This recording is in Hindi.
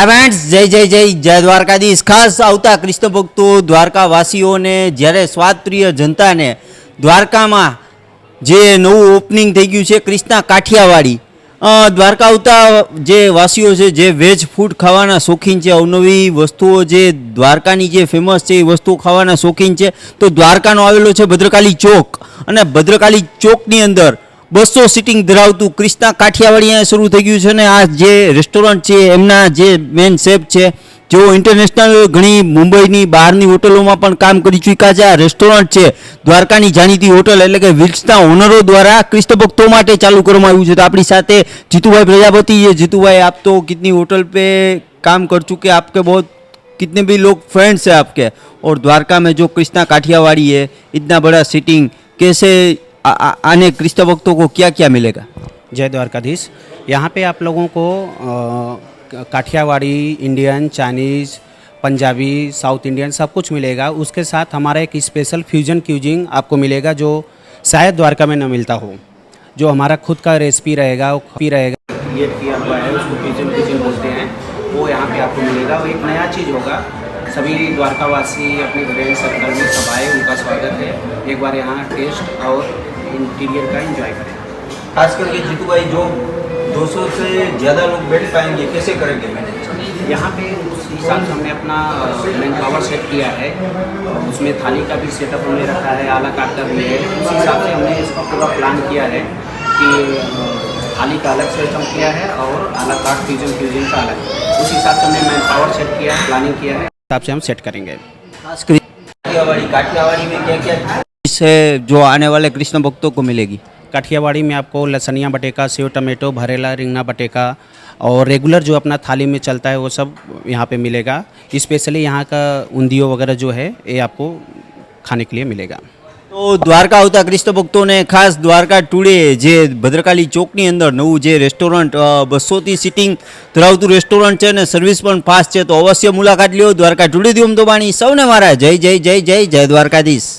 હા ફ્રેન્ડ્સ જય જય જય જય દ્વારકાધીશ. ખાસ આવતા કૃષ્ણ ભક્તો, દ્વારકાવાસીઓને જ્યારે સ્વાતપ્રિય જનતાને દ્વારકામાં જે નવું ઓપનિંગ થઈ ગયું છે કૃષ્ણા કાઠિયાવાડી દ્વારકા આવતા જે વાસીઓ છે, જે વેજ ફૂડ ખાવાના શોખીન છે, અવનવી વસ્તુઓ જે દ્વારકાની જે ફેમસ છે, એ વસ્તુઓ ખાવાના શોખીન છે, તો દ્વારકાનો આવેલો છે ભદ્રકાલી ચોક. અને ભદ્રકાલી ચોકની અંદર બસો સિટિંગ ધરાવતું ક્રિષ્ના કાઠિયાવાડી અહીંયા શરૂ થઈ ગયું છે ને આ જે રેસ્ટોરન્ટ છે એમના જે મેન શેફ છે જેઓ ઇન્ટરનેશનલ ઘણી મુંબઈની બહારની હોટલોમાં પણ કામ કરી ચૂક્યા છે આ રેસ્ટોરન્ટ છે દ્વારકાની જાણીતી હોટલ એટલે કે વિલ્સના ઓનરો દ્વારા કૃષ્ણ ભક્તો માટે ચાલુ કરવામાં આવ્યું છે તો આપણી સાથે જીતુભાઈ પ્રજાપતિ ये जीतूभाई आप तो कितनी होटल पे काम कर चुके हैं आपके बहुत कितने भी लोग फ्रेंड्स हैं आपके और द्वारका में जो कृष्णा काठियावाड़ी है इतना बड़ा सिटिंग कैसे आने कृष्ण भक्तों को क्या क्या मिलेगा? जय द्वारकाधीश। यहाँ पे आप लोगों को Kathiyawadi, Indian, Chinese, Punjabi, south Indian सब कुछ मिलेगा। उसके साथ हमारा एक स्पेशल फ्यूजन क्यूजिंग आपको मिलेगा जो शायद द्वारका में न मिलता हो। जो हमारा खुद का रेसिपी रहेगा, वो भी रहेगा। क्रिएट किया हुआ है, उसको फ्यूजन क्यूजिंग बोलते हैं। वो यहाँ पे आपको मिलेगा। वो एक नया चीज़ होगा। सभी द्वारकावासी, अपने सर्कल में एक बार यहाँ टेस्ट और इंटीरियर का एंजॉय करें। खास करके जीतू भाई जो 200 से ज़्यादा लोग बैठ पाएँगे कैसे करेंगे मैनेज यहाँ पे उस हिसाब से हमने अपना मैन पावर सेट किया है। उसमें थाली का भी सेटअप हमने रखा है आला काट का भी है। उस हिसाब से हमने इसका पूरा प्लान किया है कि थाली का अलग सिस्टम किया है और आला काट फ्यूजन फ्यूजन का अलग। उस हिसाब से हमने मैन पावर सेट किया है प्लानिंग किया है। हिसाब से हम सेट करेंगे। काठियावाड़ी काठियावाड़ी में क्या क्या डिश है जो आने वाले कृष्ण भक्तों को मिलेगी काठियावाड़ी में आपको लसनिया बटेका सेव टमाटो भरेला रिंगना बटेका और रेगुलर जो अपना थाली में चलता है वो सब यहाँ पे मिलेगा स्पेशली यहाँ का ઊંધિયો वगैरह जो है ये आपको खाने के लिए मिलेगा તો દ્વારકા આવતા કૃષ્ણ ભક્તોને ખાસ દ્વારકા ટુડે જે ભદ્રકાલી ચોકની અંદર નવું જે રેસ્ટોરન્ટ બસોથી સિટિંગ ધરાવતું રેસ્ટોરન્ટ છે અને સર્વિસ પણ ફાસ્ટ છે તો અવશ્ય મુલાકાત લ્યો દ્વારકા ટુડે થી તો બાણી સૌને મારા જય જય જય જય જય દ્વારકાધીશ